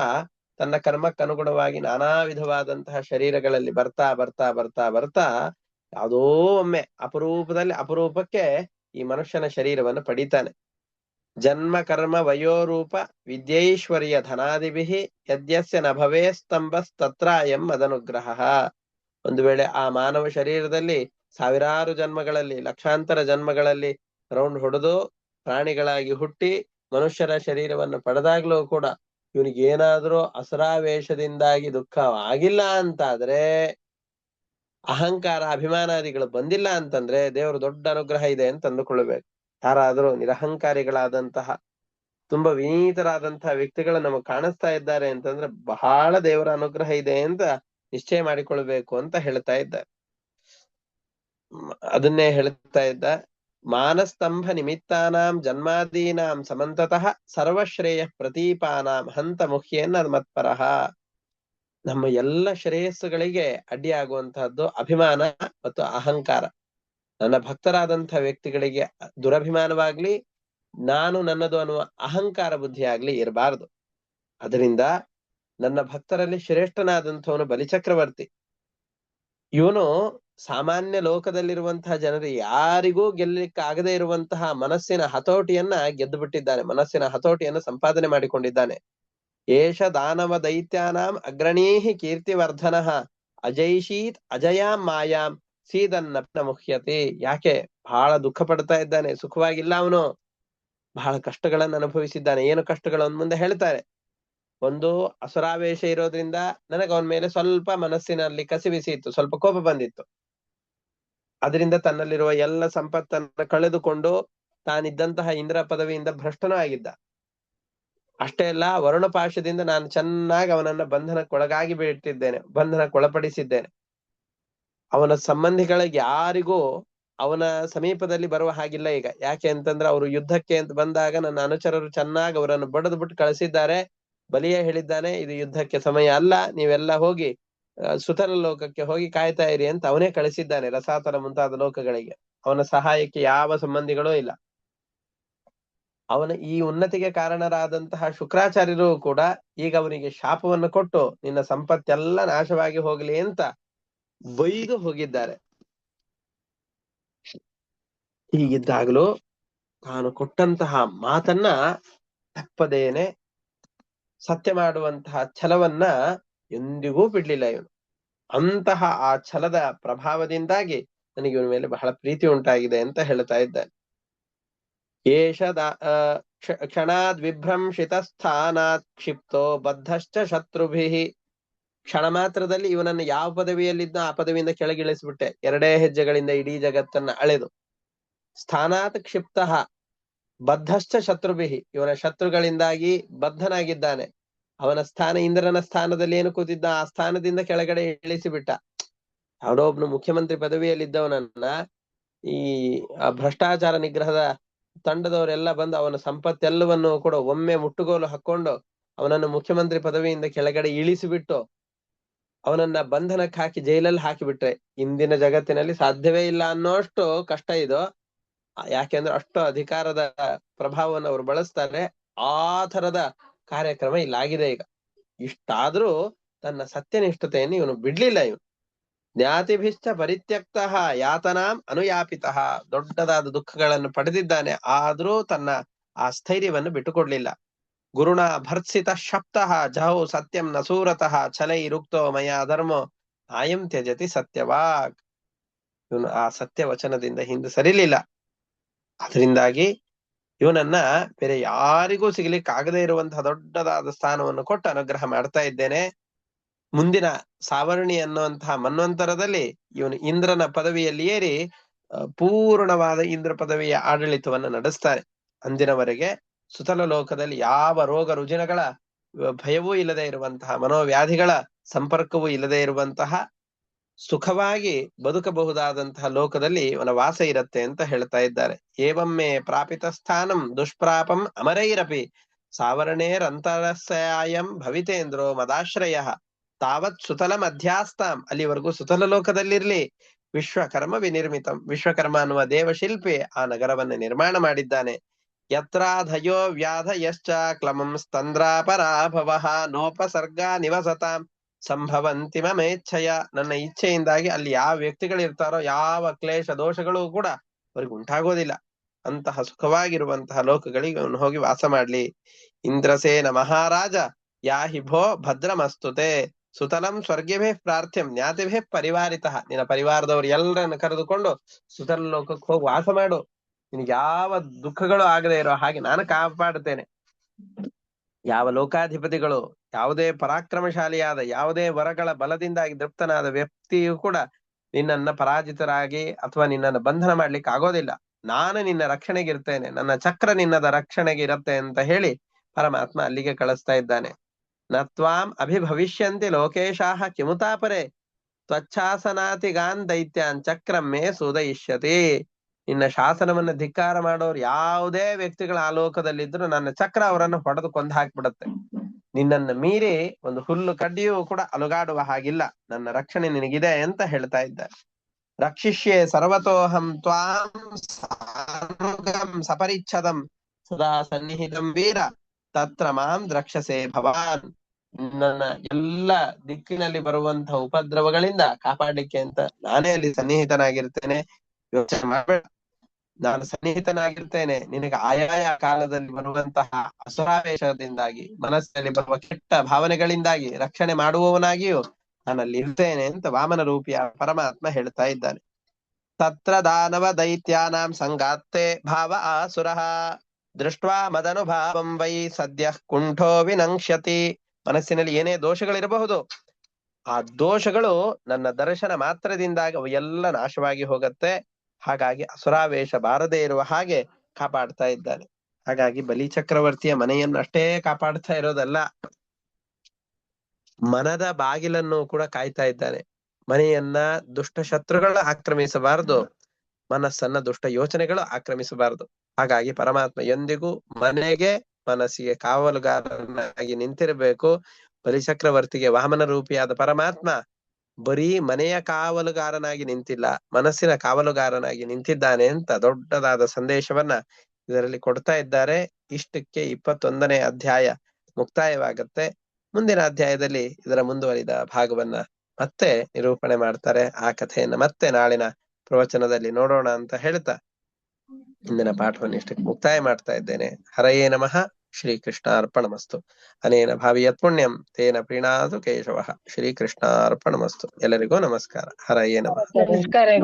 ತನ್ನ ಕರ್ಮಕ್ಕನುಗುಣವಾಗಿ ನಾನಾ ವಿಧವಾದಂತಹ ಶರೀರಗಳಲ್ಲಿ ಬರ್ತಾ ಬರ್ತಾ ಬರ್ತಾ ಬರ್ತಾ ಯಾವುದೋ ಒಮ್ಮೆ ಅಪರೂಪದಲ್ಲಿ ಅಪರೂಪಕ್ಕೆ ಈ ಮನುಷ್ಯನ ಶರೀರವನ್ನು ಪಡಿತಾನೆ. ಜನ್ಮ, ಕರ್ಮ, ವಯೋರೂಪ, ವಿದ್ಯೈಶ್ವರ್ಯ ಧನಾದಿಭಿ ಯದ್ಯಸ್ಯ ನ ಎಂ ಅದನುಗ್ರಹ ಒಂದು ವೇಳೆ ಆ ಮಾನವ ಶರೀರದಲ್ಲಿ ಸಾವಿರಾರು ಜನ್ಮಗಳಲ್ಲಿ, ಲಕ್ಷಾಂತರ ಜನ್ಮಗಳಲ್ಲಿ ರೌಂಡ್ ಹೊಡೆದು ಪ್ರಾಣಿಗಳಾಗಿ ಹುಟ್ಟಿ ಮನುಷ್ಯರ ಶರೀರವನ್ನು ಪಡೆದಾಗ್ಲೂ ಕೂಡ ಇವನಿಗೇನಾದ್ರೂ ಅಸರಾವೇಶದಿಂದಾಗಿ ದುಃಖ ಆಗಿಲ್ಲ ಅಂತಾದ್ರೆ ಅಹಂಕಾರ, ಅಭಿಮಾನಾದಿಗಳು ಬಂದಿಲ್ಲ ಅಂತಂದ್ರೆ ದೇವರು ದೊಡ್ಡ ಅನುಗ್ರಹ ಇದೆ ಅಂತ ಅಂದುಕೊಳ್ಳಬೇಕು. ಯಾರಾದರೂ ನಿರಹಂಕಾರಿಗಳಾದಂತಹ, ತುಂಬಾ ವಿನೀತರಾದಂತಹ ವ್ಯಕ್ತಿಗಳು ನಮಗೆ ಕಾಣಿಸ್ತಾ ಇದ್ದಾರೆ ಅಂತಂದ್ರೆ ಬಹಳ ದೇವರ ಅನುಗ್ರಹ ಇದೆ ಅಂತ ನಿಶ್ಚಯ ಮಾಡಿಕೊಳ್ಬೇಕು ಅಂತ ಹೇಳ್ತಾ ಇದ್ದಾರೆ. ಅದನ್ನೇ ಹೇಳ್ತಾ ಇದ್ದ, ಮಾನಸ್ತಂಭ ನಿಮಿತ್ತಾನಾಂ ಜನ್ಮಾದೀನಾಂ ಸಮಂತತಃ ಸರ್ವಶ್ರೇಯ ಪ್ರತೀಪಾನಾಂ ಹಂತ ಮುಖಿಯನ್ನ ಮತ್ಪರಃ ನಮ್ಮ ಎಲ್ಲ ಶ್ರೇಯಸ್ಸುಗಳಿಗೆ ಅಡ್ಡಿಯಾಗುವಂತಹದ್ದು ಅಭಿಮಾನ ಮತ್ತು ಅಹಂಕಾರ. ನನ್ನ ಭಕ್ತರಾದಂತಹ ವ್ಯಕ್ತಿಗಳಿಗೆ ದುರಭಿಮಾನವಾಗ್ಲಿ, ನಾನು ನನ್ನದು ಅನ್ನುವ ಅಹಂಕಾರ ಬುದ್ಧಿ ಆಗ್ಲಿ ಇರಬಾರದು. ಅದರಿಂದ ನನ್ನ ಭಕ್ತರಲ್ಲಿ ಶ್ರೇಷ್ಠನಾದಂಥವನು ಬಲಿಚಕ್ರವರ್ತಿ. ಇವನು ಸಾಮಾನ್ಯ ಲೋಕದಲ್ಲಿರುವಂತಹ ಜನರು ಯಾರಿಗೂ ಗೆಲ್ಲಲಿಕ್ಕೆ ಆಗದೆ ಇರುವಂತಹ ಮನಸ್ಸಿನ ಹತೋಟಿಯನ್ನ ಗೆದ್ದು ಬಿಟ್ಟಿದ್ದಾನೆ ಮನಸ್ಸಿನ ಹತೋಟಿಯನ್ನು ಸಂಪಾದನೆ ಮಾಡಿಕೊಂಡಿದ್ದಾನೆ. ಏಷ ದಾನವ ದೈತ್ಯಾನಾಂ ಅಗ್ರಣೀಹಿ ಕೀರ್ತಿವರ್ಧನ ಅಜೈಷೀತ್ ಅಜಯಾಂ ಮಾಯಾಂ ಸೀದನ್ನ ಮುಖ್ಯತೆ ಯಾಕೆ ಬಹಳ ದುಃಖ ಪಡ್ತಾ ಇದ್ದಾನೆ, ಸುಖವಾಗಿಲ್ಲ ಅವನು। ಬಹಳ ಕಷ್ಟಗಳನ್ನು ಅನುಭವಿಸಿದ್ದಾನೆ, ಏನು ಕಷ್ಟಗಳು ಅವನ್ ಮುಂದೆ ಹೇಳ್ತಾರೆ? ಒಂದು ಅಸುರಾವೇಶ ಇರೋದ್ರಿಂದ ನನಗೆ ಅವನ ಮೇಲೆ ಸ್ವಲ್ಪ ಮನಸ್ಸಿನಲ್ಲಿ ಕಸಿವಿಸಿ ಇತ್ತು, ಸ್ವಲ್ಪ ಕೋಪ ಬಂದಿತ್ತು. ಅದರಿಂದ ತನ್ನಲ್ಲಿರುವ ಎಲ್ಲ ಸಂಪತ್ತನ್ನು ಕಳೆದುಕೊಂಡು ತಾನಿದ್ದಂತಹ ಇಂದ್ರ ಪದವಿಯಿಂದ ಭ್ರಷ್ಟನೂ ಆಗಿದ್ದ. ಅಷ್ಟೇ ಅಲ್ಲ, ವರುಣಪಾಶದಿಂದ ನಾನು ಚೆನ್ನಾಗಿ ಅವನನ್ನ ಬಂಧನಕ್ಕೊಳಗಾಗಿ ಬಿಟ್ಟಿದ್ದೇನೆ, ಬಂಧನಕ್ಕೊಳಪಡಿಸಿದ್ದೇನೆ. ಅವನ ಸಂಬಂಧಿಗಳಿಗೆ ಯಾರಿಗೂ ಅವನ ಸಮೀಪದಲ್ಲಿ ಬರುವ ಹಾಗಿಲ್ಲ ಈಗ. ಯಾಕೆ ಅಂತಂದ್ರೆ ಅವರು ಯುದ್ಧಕ್ಕೆ ಅಂತ ಬಂದಾಗ ನನ್ನ ಅನುಚರರು ಚೆನ್ನಾಗಿ ಅವರನ್ನು ಬಡದು ಬಿಟ್ಟು ಕಳಿಸಿದ್ದಾರೆ. ಬಲಿಯ ಹೇಳಿದ್ದಾನೆ, ಇದು ಯುದ್ಧಕ್ಕೆ ಸಮಯ ಅಲ್ಲ, ನೀವೆಲ್ಲ ಹೋಗಿ ಸುತಲ ಲೋಕಕ್ಕೆ ಹೋಗಿ ಕಾಯ್ತಾ ಇರಿ ಅಂತ ಅವನೇ ಕಳಿಸಿದ್ದಾನೆ ರಸಾತಲ ಮುಂತಾದ ಲೋಕಗಳಿಗೆ. ಅವನ ಸಹಾಯಕ್ಕೆ ಯಾವ ಸಂಬಂಧಿಗಳೂ ಇಲ್ಲ. ಅವನ ಈ ಉನ್ನತಿಗೆ ಕಾರಣರಾದಂತಹ ಶುಕ್ರಾಚಾರ್ಯರು ಕೂಡ ಈಗ ಅವನಿಗೆ ಶಾಪವನ್ನು ಕೊಟ್ಟು ನಿನ್ನ ಸಂಪತ್ತೆಲ್ಲ ನಾಶವಾಗಿ ಹೋಗ್ಲಿ ಅಂತ ಬೈದು ಹೋಗಿದ್ದಾರೆ. ಹೀಗಿದ್ದಾಗಲೂ ತಾನು ಕೊಟ್ಟಂತಹ ಮಾತನ್ನ ತಪ್ಪದೇನೆ ಸತ್ಯ ಮಾಡುವಂತಹ ಛಲವನ್ನ ಎಂದಿಗೂ ಬಿಡ್ಲಿಲ್ಲ ಇವನು. ಅಂತಹ ಆ ಛಲದ ಪ್ರಭಾವದಿಂದಾಗಿ ನನಗೆ ಇವನ ಮೇಲೆ ಬಹಳ ಪ್ರೀತಿ ಉಂಟಾಗಿದೆ ಅಂತ ಹೇಳ್ತಾ ಇದ್ದಾನೆ. ಏಷದ ಕ್ಷಣಾದ್ ವಿಭ್ರಂಶಿತ ಸ್ಥಾನಾತ್ ಕ್ಷಿಪ್ತೋ ಬದ್ಧಶ್ಚ ಶತ್ರುಭಿ ಕ್ಷಣ ಮಾತ್ರದಲ್ಲಿ ಇವನನ್ನು ಯಾವ ಪದವಿಯಲ್ಲಿದ್ದ ಆ ಪದವಿಯಿಂದ ಕೆಳಗಿಳಿಸ್ಬಿಟ್ಟೆ. ಎರಡೇ ಹೆಜ್ಜೆಗಳಿಂದ ಇಡೀ ಜಗತ್ತನ್ನ ಅಳೆದು. ಸ್ಥಾನಾತ್ ಕ್ಷಿಪ್ತ, ಬದ್ಧಶ್ಚ ಶತ್ರುಭಿ. ಇವನ ಶತ್ರುಗಳಿಂದಾಗಿ ಬದ್ಧನಾಗಿದ್ದಾನೆ. ಅವನ ಸ್ಥಾನ ಇಂದ್ರನ ಸ್ಥಾನದಲ್ಲಿ ಏನು ಕೂತಿದ್ದ ಆ ಸ್ಥಾನದಿಂದ ಕೆಳಗಡೆ ಇಳಿಸಿಬಿಟ್ಟ. ಯಾವಡೋ ಒಬ್ನು ಮುಖ್ಯಮಂತ್ರಿ ಪದವಿಯಲ್ಲಿದ್ದವನನ್ನ ಈ ಭ್ರಷ್ಟಾಚಾರ ನಿಗ್ರಹದ ತಂಡದವರೆಲ್ಲ ಬಂದು ಅವನ ಸಂಪತ್ತೆಲ್ಲವನ್ನು ಕೂಡ ಒಮ್ಮೆ ಮುಟ್ಟುಗೋಲು ಹಾಕೊಂಡು ಅವನನ್ನು ಮುಖ್ಯಮಂತ್ರಿ ಪದವಿಯಿಂದ ಕೆಳಗಡೆ ಇಳಿಸಿಬಿಟ್ಟು ಅವನನ್ನ ಬಂಧನಕ್ಕೆ ಹಾಕಿ ಜೈಲಲ್ಲಿ ಹಾಕಿಬಿಟ್ರೆ ಇಂದಿನ ಜಗತ್ತಿನಲ್ಲಿ ಸಾಧ್ಯವೇ ಇಲ್ಲ ಅನ್ನೋಷ್ಟು ಕಷ್ಟ ಇದು. ಯಾಕೆಂದ್ರೆ ಅಷ್ಟು ಅಧಿಕಾರದ ಪ್ರಭಾವವನ್ನು ಅವರು ಬಳಸ್ತಾರೆ. ಆ ತರದ ಕಾರ್ಯಕ್ರಮ ಇಲ್ಲಾಗಿದೆ ಈಗ. ಇಷ್ಟಾದ್ರೂ ತನ್ನ ಸತ್ಯನಿಷ್ಠತೆಯನ್ನು ಇವನು ಬಿಡ್ಲಿಲ್ಲ ಇವನು. ಜ್ಞಾತಿಭಿಶ್ಚ ಪರಿತ್ಯಕ್ತ ಯಾತನಾಂ ಅನುಯಾಪಿತ. ದೊಡ್ಡದಾದ ದುಃಖಗಳನ್ನು ಪಡೆದಿದ್ದಾನೆ, ಆದರೂ ತನ್ನ ಆ ಸ್ಥೈರ್ಯವನ್ನು ಬಿಟ್ಟುಕೊಡ್ಲಿಲ್ಲ. ಗುರುಣ ಭರ್ತ್ಸಿತ ಶಪ್ತಃ, ಜಹೋ ಸತ್ಯಂ ನಸೂರತಃ ಸೂರತಃ ಛಲೈ ರುಕ್ತೋ ಮಯ ಧರ್ಮೋ, ಆಯಂ ತ್ಯಜತಿ ಸತ್ಯವಾಗ್. ಇವನು ಆ ಸತ್ಯ ವಚನದಿಂದ ಹಿಂದೆ ಸರಿಲಿಲ್ಲ. ಅದರಿಂದಾಗಿ ಇವನನ್ನ ಬೇರೆ ಯಾರಿಗೂ ಸಿಗ್ಲಿಕ್ಕೆ ಆಗದೇ ಇರುವಂತಹ ದೊಡ್ಡದಾದ ಸ್ಥಾನವನ್ನು ಕೊಟ್ಟು ಅನುಗ್ರಹ ಮಾಡ್ತಾ ಇದ್ದೇನೆ. ಮುಂದಿನ ಸಾವರ್ಣಿ ಅನ್ನುವಂತಹ ಮನ್ವಂತರದಲ್ಲಿ ಇವನು ಇಂದ್ರನ ಪದವಿಯಲ್ಲಿ ಏರಿ ಪೂರ್ಣವಾದ ಇಂದ್ರ ಪದವಿಯ ಆಡಳಿತವನ್ನು ನಡೆಸ್ತಾರೆ. ಅಂದಿನವರೆಗೆ ಸುತಲ ಲೋಕದಲ್ಲಿ ಯಾವ ರೋಗ ರುಜಿನಗಳ ಭಯವೂ ಇಲ್ಲದೆ ಇರುವಂತಹ, ಮನೋವ್ಯಾಧಿಗಳ ಸಂಪರ್ಕವೂ ಇಲ್ಲದೆ ಇರುವಂತಹ, ಸುಖವಾಗಿ ಬದುಕಬಹುದಾದಂತಹ ಲೋಕದಲ್ಲಿ ಇವನ ವಾಸ ಇರತ್ತೆ ಅಂತ ಹೇಳ್ತಾ ಇದ್ದಾರೆ. ಏವಮ್ಮೆ ಪ್ರಾಪಿತ ಸ್ಥಾನಂ ದುಷ್ಪ್ರಾಪಂ ಅಮರೈರಪಿ, ಸಾವರಣೇರಂತರಸ್ಯಾಯಂ ಭವಿತೇಂದ್ರೋ ಮದಾಶ್ರಯ. ತಾವತ್ ಸುತಲ ಮಧ್ಯಾಸ್ತಾಂ ಅಲ್ಲಿವರೆಗೂ ಸುತಲ ಲೋಕದಲ್ಲಿರ್ಲಿ. ವಿಶ್ವಕರ್ಮ ವಿನಿರ್ಮಿತಂ. ವಿಶ್ವಕರ್ಮ ಅನ್ನುವ ದೇವಶಿಲ್ಪಿ ಆ ನಗರವನ್ನು ನಿರ್ಮಾಣ ಮಾಡಿದ್ದಾನೆ. ಯತ್ರಾಧಯೋ ವ್ಯಾಧ ಯಶ್ಚ ಕ್ಲಮಂ ಸ್ತಂದ್ರಾಪರಾಭವ ನೋಪಸರ್ಗ ನಿವಸತಾಂ. ಸಂಭವಂತಿ ಮಮೇಚ್ಛಯ. ನನ್ನ ಇಚ್ಛೆಯಿಂದಾಗಿ ಅಲ್ಲಿ ಯಾವ ವ್ಯಕ್ತಿಗಳಿರ್ತಾರೋ, ಯಾವ ಕ್ಲೇಶ ದೋಷಗಳು ಕೂಡ ಅವ್ರಿಗೆ ಉಂಟಾಗೋದಿಲ್ಲ. ಅಂತಹ ಸುಖವಾಗಿರುವಂತಹ ಲೋಕಗಳಿಗೆ ಅವನು ಹೋಗಿ ವಾಸ ಮಾಡ್ಲಿ. ಇಂದ್ರಸೇನ ಮಹಾರಾಜ. ಯಾಹಿ ಭೋ ಭದ್ರಮಸ್ತುತೆ. ಸುತಲಂ ಸ್ವರ್ಗಭೇ ಪ್ರಾರ್ಥ್ಯಂ ಜ್ಞಾತಿಭೇ ಪರಿವಾರಿತ. ನಿನ್ನ ಪರಿವಾರದವ್ರು ಎಲ್ಲರನ್ನ ಕರೆದುಕೊಂಡು ಸುತಲ ಲೋಕಕ್ಕೆ ಹೋಗಿ ವಾಸ ಮಾಡು. ನಿನಗೆ ಯಾವ ದುಃಖಗಳು ಆಗದೆ ಇರೋ ಹಾಗೆ ನಾನು ಕಾಪಾಡುತ್ತೇನೆ. ಯಾವ ಲೋಕಾಧಿಪತಿಗಳು, ಯಾವುದೇ ಪರಾಕ್ರಮಶಾಲಿಯಾದ, ಯಾವುದೇ ವರಗಳ ಬಲದಿಂದಾಗಿ ತೃಪ್ತನಾದ ವ್ಯಕ್ತಿಯು ಕೂಡ ನಿನ್ನನ್ನ ಪರಾಜಿತರಾಗಿ ಅಥವಾ ನಿನ್ನನ್ನು ಬಂಧನ ಮಾಡ್ಲಿಕ್ಕೆ ಆಗೋದಿಲ್ಲ. ನಾನು ನಿನ್ನ ರಕ್ಷಣೆಗೆ ಇರ್ತೇನೆ ನನ್ನ ಚಕ್ರ ನಿನ್ನದ ರಕ್ಷಣೆಗೆ ಇರುತ್ತೆ ಅಂತ ಹೇಳಿ ಪರಮಾತ್ಮ ಅಲ್ಲಿಗೆ ಕಳಿಸ್ತಾ ಇದ್ದಾನೆ. ನತ್ವಾಂ ಅಭಿಭವಿಷ್ಯಂತಿ ಲೋಕೇಶಾಹ ಕಿಮುತಾಪರೆ ತ್ವಚ್ಛಾಸನಾತಿಗಾನ್ ದೈತ್ಯಾನ್ ಚಕ್ರಮ್ಮೆ ಸುದಯಿಷ್ಯತಿ ನಿನ್ನ ಶಾಸನವನ್ನ ಧಿಕ್ಕಾರ ಮಾಡೋರು ಯಾವುದೇ ವ್ಯಕ್ತಿಗಳ ಆಲೋಕದಲ್ಲಿದ್ರು ಲೋಕದಲ್ಲಿದ್ರು ನನ್ನ ಚಕ್ರ ಅವರನ್ನು ಹೊಡೆದು ಕೊಂದು ಹಾಕ್ಬಿಡತ್ತೆ ನಿನ್ನನ್ನು ಮೀರಿ ಒಂದು ಹುಲ್ಲು ಕಡ್ಡಿಯೂ ಕೂಡ ಅಲುಗಾಡುವ ಹಾಗಿಲ್ಲ. ನನ್ನ ರಕ್ಷಣೆ ನಿನಗಿದೆ ಅಂತ ಹೇಳ್ತಾ ಇದ್ದಾರೆ. ರಕ್ಷಿಷ್ಯೆ ಸರ್ವತೋಹಂ ತ್ವಾಂ ಸಪರಿಚ್ಛದಂ ಸದಾ ಸನ್ನಿಹಿತಂ ವೀರ. ತತ್ರ ಮಾಂ ದ್ರಕ್ಷಸೆ ಭವಾನ್. ನನ್ನ ಎಲ್ಲ ದಿಕ್ಕಿನಲ್ಲಿ ಬರುವಂತಹ ಉಪದ್ರವಗಳಿಂದ ಕಾಪಾಡ್ಲಿಕ್ಕೆ ಅಂತ ನಾನೇ ಅಲ್ಲಿ ಸನ್ನಿಹಿತನಾಗಿರ್ತೇನೆ. ಯೋಚನೆ ಮಾಡಬೇಡ. ನಾನು ಸನ್ನಿಹಿತನಾಗಿರ್ತೇನೆ. ನಿನಗೆ ಆಯಾಯ ಕಾಲದಲ್ಲಿ ಬರುವಂತಹ ಅಸುರಾವೇಶದಿಂದಾಗಿ ಮನಸ್ಸಿನಲ್ಲಿ ಬರುವ ಕೆಟ್ಟ ಭಾವನೆಗಳಿಂದಾಗಿ, ರಕ್ಷಣೆ ಮಾಡುವವನಾಗಿಯೂ ನಾನಲ್ಲಿ ಇರ್ತೇನೆ ಅಂತ ವಾಮನ ರೂಪಿಯ ಪರಮಾತ್ಮ ಹೇಳ್ತಾ ಇದ್ದಾನೆ. ತತ್ರ ದಾನವ ದೈತ್ಯಾನಾಂ ಸಂಗಾತ್ತೆ ಭಾವ ಆಸುರಃ. ದೃಷ್ಟ್ವಾ ಮದನುಭಾವಂ ವೈ ಸದ್ಯ ಕುಂಠೋ ವಿನಂಕ್ಷತಿ ಮನಸ್ಸಿನಲ್ಲಿ ಏನೇ ದೋಷಗಳಿರಬಹುದು, ಆ ದೋಷಗಳು ನನ್ನ ದರ್ಶನ ಮಾತ್ರದಿಂದಾಗ ಎಲ್ಲ ನಾಶವಾಗಿ ಹೋಗತ್ತೆ. ಹಾಗಾಗಿ ಅಸುರಾವೇಶ ಬಾರದೇ ಇರುವ ಹಾಗೆ ಕಾಪಾಡ್ತಾ ಇದ್ದಾನೆ. ಹಾಗಾಗಿ ಬಲಿ ಚಕ್ರವರ್ತಿಯ ಮನೆಯನ್ನು ಅಷ್ಟೇ ಕಾಪಾಡ್ತಾ ಇರೋದಲ್ಲ. ಮನದ ಬಾಗಿಲನ್ನು ಕೂಡ ಕಾಯ್ತಾ ಇದ್ದಾನೆ. ಮನೆಯನ್ನ ದುಷ್ಟ ಶತ್ರುಗಳ ಆಕ್ರಮಿಸಬಾರದು. ಮನಸ್ಸನ್ನ ದುಷ್ಟ ಯೋಚನೆಗಳು ಆಕ್ರಮಿಸಬಾರದು. ಹಾಗಾಗಿ ಪರಮಾತ್ಮ ಎಂದಿಗೂ ಮನೆಗೆ, ಮನಸ್ಸಿಗೆ ಕಾವಲುಗಾರನಾಗಿ ನಿಂತಿರಬೇಕು. ಬಲಿಚಕ್ರವರ್ತಿಗೆ ವಾಮನ ರೂಪಿಯಾದ ಪರಮಾತ್ಮ ಬರೀ ಮನೆಯ ಕಾವಲುಗಾರನಾಗಿ ನಿಂತಿಲ್ಲ, ಮನಸ್ಸಿನ ಕಾವಲುಗಾರನಾಗಿ ನಿಂತಿದ್ದಾನೆ ಅಂತ ದೊಡ್ಡದಾದ ಸಂದೇಶವನ್ನ ಇದರಲ್ಲಿ ಕೊಡ್ತಾ ಇದ್ದಾರೆ. ಇಷ್ಟಕ್ಕೆ ಇಪ್ಪತ್ತೊಂದನೇ ಅಧ್ಯಾಯ ಮುಕ್ತಾಯವಾಗತ್ತೆ. ಮುಂದಿನ ಅಧ್ಯಾಯದಲ್ಲಿ ಇದರ ಮುಂದುವರಿದ ಭಾಗವನ್ನ ಮತ್ತೆ ನಿರೂಪಣೆ ಮಾಡ್ತಾರೆ. ಆ ಕಥೆಯನ್ನ ಮತ್ತೆ ನಾಳಿನ ಪ್ರವಚನದಲ್ಲಿ ನೋಡೋಣ ಅಂತ ಹೇಳ್ತಾ ಇಂದಿನ ಪಾಠವನ್ನು ಇಷ್ಟಕ್ಕೆ ಮುಕ್ತಾಯ ಮಾಡ್ತಾ ಇದ್ದೇನೆ. ಹರಯೇ ನಮಃ. ಶ್ರೀಕೃಷ್ಣಾರ್ಪಣಮಸ್ತು. ಅನೇನ ಭಾವಿಯತ್ ಪುಣ್ಯಂ. ತೇನ ಪ್ರೀಣಾದು ಕೇಶವ. ಶ್ರೀಕೃಷ್ಣಾರ್ಪಣಮಸ್ತು. ಎಲ್ಲರಿಗೂ ನಮಸ್ಕಾರ. ಹರಯೇ ನಮಃ. ನಮಸ್ಕಾರ.